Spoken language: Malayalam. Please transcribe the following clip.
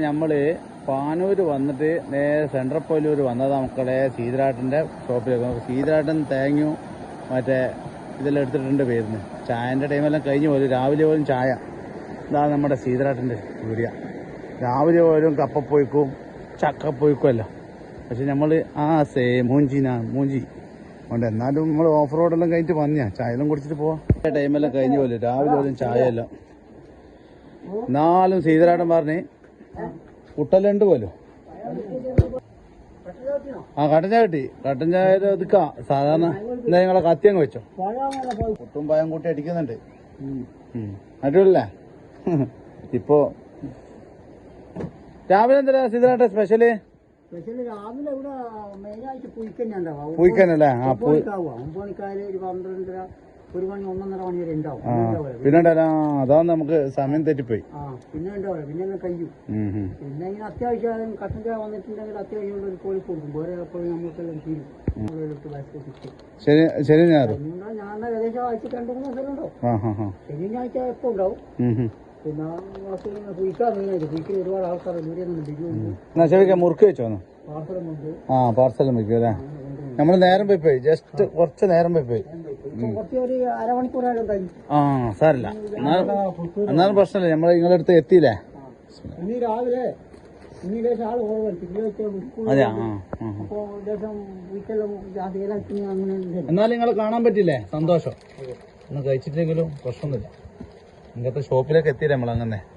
നമ്മൾ പാനൂര് വന്നിട്ട് നേരെ സെൻട്രൽ പോയിലൂര് വന്നതാ മക്കളെ സീതരാട്ടന്റെ ഷോപ്പിലേക്ക്. നമുക്ക് സീതരാട്ടൻ തേങ്ങയും മറ്റേ ഇതെല്ലാം എടുത്തിട്ടുണ്ട് പേരുന്ന് ചായന്റെ ടൈമെല്ലാം കഴിഞ്ഞു പോലും രാവിലെ പോലും ചായ. ഇതാ നമ്മുടെ സീതരാട്ടന്റെ വീടിയ രാവിലെ പോലും കപ്പപ്പൊയ്ക്കും ചക്കപ്പൊയ്ക്കും അല്ല പക്ഷെ നമ്മൾ ആ സേ മൂഞ്ചിനാ മൂഞ്ചി. അതുകൊണ്ട് എന്നാലും നമ്മൾ ഓഫ് റോഡെല്ലാം കഴിഞ്ഞിട്ട് വന്നിയാ. ചായ എല്ലാം കുടിച്ചിട്ട് പോവാം. ടൈമെല്ലാം കഴിഞ്ഞു പോലും രാവിലെ പോലും ചായ എല്ലാം. എന്നാലും സീതരാട്ടൻ പറഞ്ഞ് കുട്ടലുണ്ട് പോലും. ആ കട്ടൻ ചായ കിട്ടി. കട്ടൻ ചായ ഒതുക്കാം. സാധാരണ എന്താ നിങ്ങളെ കത്തിയങ്ങ് വെച്ചോ. കുട്ടും പായം കൂട്ടി അടിക്കുന്നുണ്ട്. അടിപൊളിയല്ലേ? ഇപ്പോ രാവിലെ എന്താ സിദ്ധനാട്ടെ സ്പെഷ്യൽ പൂയിക്കനല്ലേ ആ പൂ ഒമ്പണിക്കാര് ഒരു പന്ത്രണ്ടര ഒരു മണി ഒന്നൊന്നര മണി വരെ ഉണ്ടാവും. ആ. പിന്നെ. ഉണ്ടല്ലോ, അതാണ് നമുക്ക് സമയം തെറ്റിപ്പോയി. ആ പിന്നെ ഉണ്ടാവില്ല പിന്നെ അങ്ങ് കഴിയും. പിന്നെ ഇങ്ങനെ അത്യാവശ്യം കട്ടൻ ചായ വന്നിട്ടുണ്ടെങ്കിൽ അത്യാവശ്യം ഒരു കോഴി കൊടുക്കും. വേറെ എപ്പോഴും നമുക്കെല്ലാം തീരും. ശരി ശരി ഞാൻ ഏകദേശം ആഴ്ച രണ്ടു മൂന്ന് ദിവസം ഉണ്ടോ? ആ ഹാ എപ്പോ ഉണ്ടാവും. പിന്നെ ഒരുപാട് ആൾക്കാർ എന്നാ ശരിക്കാം മുറുക്ക് വെച്ചോ ആ പാർസലും വെക്കും അല്ലേ? നമ്മൾ നേരം പോയി പോയി. ജസ്റ്റ് കുറച്ച് നേരം പോയി പോയി. ആ സാറില്ല എന്നാലും എന്നാലും പ്രശ്നമില്ല. നമ്മൾ നിങ്ങളുടെ അടുത്ത് എത്തിയില്ലേ? രാവിലെ. എന്നാലും നിങ്ങളെ കാണാൻ പറ്റില്ലേ? സന്തോഷം. ഒന്ന് കഴിച്ചിട്ടെങ്കിലും പ്രശ്നമൊന്നുമില്ല. ഇങ്ങനത്തെ ഷോപ്പിലേക്ക് എത്തിയില്ലേ നമ്മൾ അങ്ങനെ? ആ.